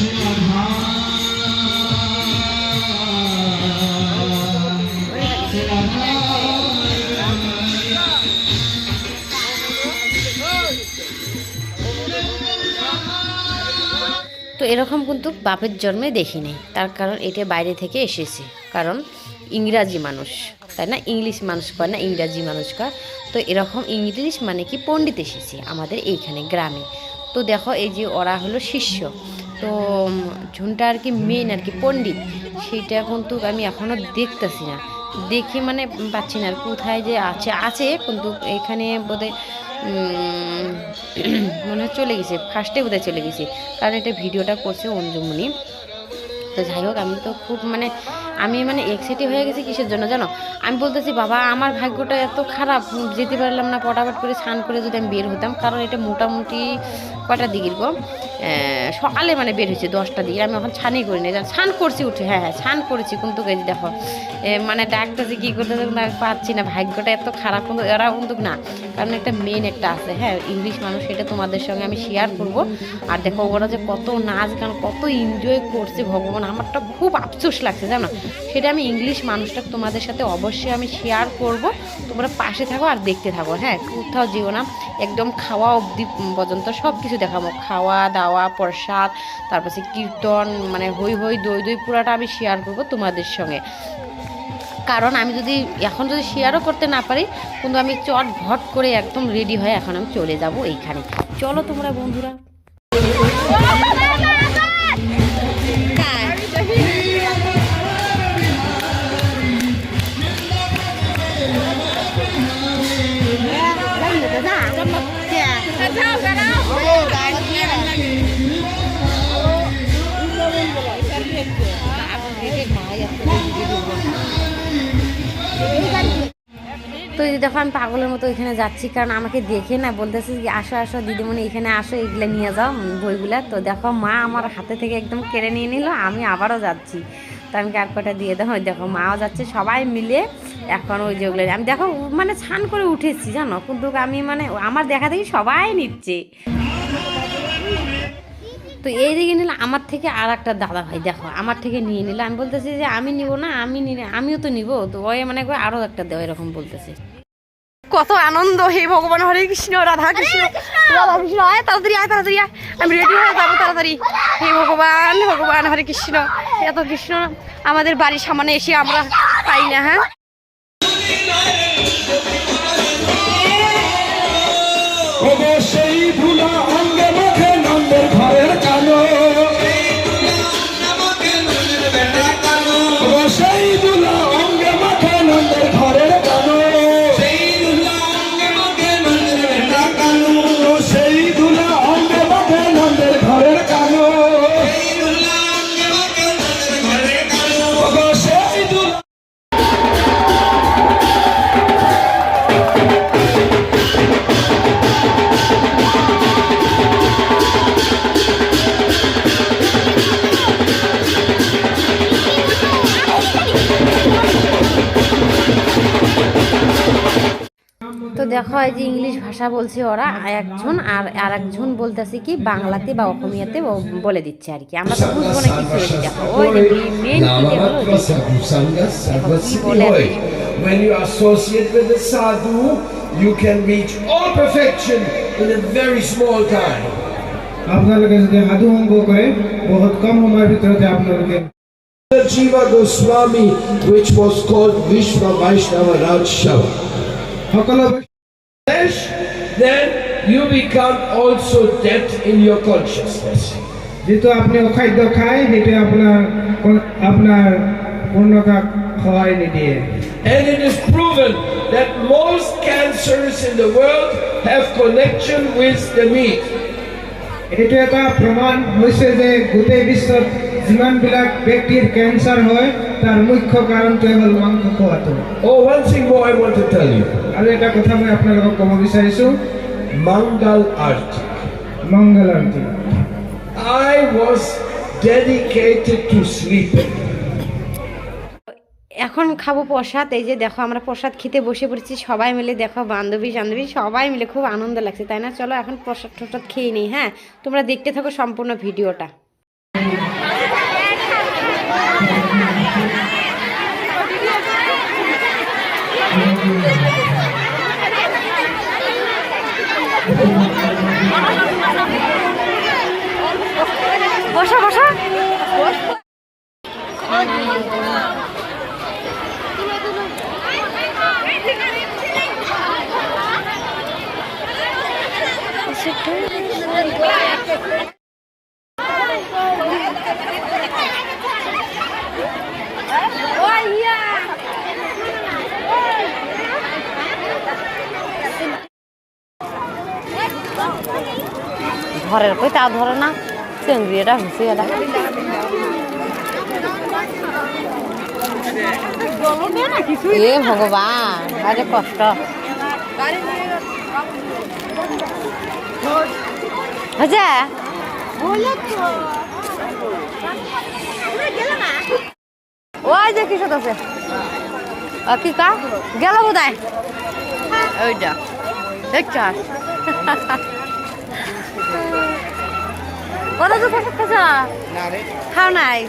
তো এরকম কিন্তু বাপের জন্মে দেখিনি। তার কারণ এটা বাইরে থেকে এসেছে। কারণ ইংরাজি মানুষ, তাই না? ইংলিশ মানুষ কয় না, ইংরাজি মানুষ কয়। তো এরকম ইংলিশ মানে কি পণ্ডিত এসেছে আমাদের এইখানে গ্রামে। তো দেখো এই যে ওরা হলো শিষ্য। তো ঝুনটা আর কি মেন আর কি পণ্ডিত। সেইটা কিন্তু আমি এখনও দেখতেছি না। দেখে মানে পাচ্ছি না আর কোথায় যে আছে আছে কিন্তু এখানে বোধহয় মনে হয় চলে গেছে। ফার্স্টে বোধহয় চলে গেছে। কারণ এটা ভিডিওটা করছে অঞ্জুমণি। তো যাই হোক, আমি তো খুব মানে আমি মানে এক্সাইটেড হয়ে গেছি কিসের জন্য জানো? আমি বলতেছি, বাবা, আমার ভাগ্যটা এত খারাপ। যেতে পারলাম না, পটাপট করে স্নান করে যদি আমি বের হতাম, কারণ এটা মোটামুটি কটা দিকের গো? সকালে মানে বের হয়েছে, দশটা দিকে আমি এখন ছানি করি না স্নান করছি উঠে হ্যাঁ হ্যাঁ স্নান করেছি। কিন্তু যে দেখো মানে ডাকতেছি কী করতে না পারছি না। ভাগ্যটা এত খারাপ, কিন্তু এরা কিন্তু না। কারণ একটা মেন একটা আছে হ্যাঁ ইংলিশ মানুষ, সেটা তোমাদের সঙ্গে আমি শেয়ার করব। আর দেখো, ওরা যে কত নাচ গান, কত এনজয় করছে ভগবান, আমারটা খুব আফসোস লাগছে, জানো? সেটা আমি ইংলিশ মানুষটা তোমাদের সাথে অবশ্যই আমি শেয়ার করব। তোমরা পাশে থাকো আর দেখতে থাকো হ্যাঁ? কোথাও যেও না, একদম খাওয়া অবধি পর্যন্ত সব কিছু দেখাবো। খাওয়া দাওয়া প্রসাদ তারপর কীর্তন মানে হই হই দই দই পুরাটা আমি শেয়ার করব তোমাদের সঙ্গে কারণ আমি যদি এখন যদি শেয়ারও করতে না পারি কিন্তু আমি চট ভট করে একদম রেডি হয়ে এখন আমি চলে যাব এইখানে চলো তোমরা বন্ধুরা তো এই দেখো, আমি পাগলের মতো এখানে যাচ্ছি, কারণ আমাকে দেখে না, বলতেছে যে আসো আসো, দিদিমণি এখানে আসো, এগুলো নিয়ে যাও বইগুলা। তো দেখো, মা আমার হাতে থেকে একদম কেড়ে নিয়ে নিল, আমি আবারও যাচ্ছি। তো আমি কার কটা দিয়ে দেখো দেখো, মাও যাচ্ছে, সবাই মিলে এখন ওই যেগুলো আমি দেখো মানে ছান করে উঠেছি, জানো? কিন্তু আমি মানে আমার দেখা দেখি সবাই নিচ্ছে। তো এই দিকে নিলে আমার থেকে আর একটা দাদা ভাই দেখো আমার থেকে নিয়ে নিলে। আমি বলতেছি যে আমি নিব না আমি নিলে আমিও তো নিব। তো ওই মানে আরও একটা দেওয়া এরকম বলতেছে। কত আনন্দ হে ভগবান হরে কৃষ্ণ রাধা কৃষ্ণ। রাধা কৃষ্ণ আয় তাড়াতাড়ি আয় তাড়াতাড়ি আয়। আমি রেডি হয়ে যাব তাড়াতাড়ি। হে ভগবান ভগবান হরে কৃষ্ণ। এত কৃষ্ণ আমাদের বাড়ির সামনে এসে আমরা পাই না হ্যাঁ? সেই ধুলা অঙ্গে দেখো এই যে ইংলিশ ভাষা বলছে ওরা একজন আর আর একজন বলতেছে কি বাংলাতে বা অসমীয়াতে বলে দিচ্ছে আর কি আমরা তো বুঝব না কিছু দেখো ওই যে মেন sarvasiddhi hoy. When you associate with the sadhu, you can reach all perfection in a very small time. আপোনালোকে যদি সাধু সংগ কৰে বহুত কম সময়ৰ ভিতৰতে আপোনালোকে The Jiva Goswami, which was called Vishwa Vaishnava Rajshava. সকলো Yes, Then you become also dead in your consciousness. যিটো আপুনি অখাদ্য খায় সেইটোৱে আপোনাৰ আপোনাৰ পূৰ্ণতাক সহায় নিদিয়ে And it is proven that most cancers in the world have connection with the meat. এইটো এটা প্ৰমাণ হৈছে যে গোটেই বিশ্বত যিমানবিলাক ব্যক্তিৰ কেঞ্চাৰ হয় তাৰ মুখ্য কাৰণটোৱে হ'ল মাংস খোৱাটো Oh, one thing more I want to tell you. আৰু এটা কথা মই আপোনালোকক ক'ব বিচাৰিছোঁ Mangal Arti. মংগলাৰতী I was dedicated to sleeping. এখন খাব প্রসাদ এই যে দেখো আমরা প্রসাদ খেতে বসে পড়েছি সবাই মিলে দেখো বান্ধবী বান্ধবী সবাই মিলে খুব আনন্দ লাগছে তাই না চলো এখন প্রসাদ টসাদ খেয়ে নিই হ্যাঁ তোমরা দেখতে থাকো সম্পূর্ণ ভিডিওটা বসা বসা Thank you. ঘরের কই তা ধরে না চেঙ্গি এটা এটা। এ ভগবান আরে কষ্ট। হয়েছে? যে আছে। কি কা? গেল বোধহয়? ওইটা। দেখছ কত দূর খাস খাস খাও নাই।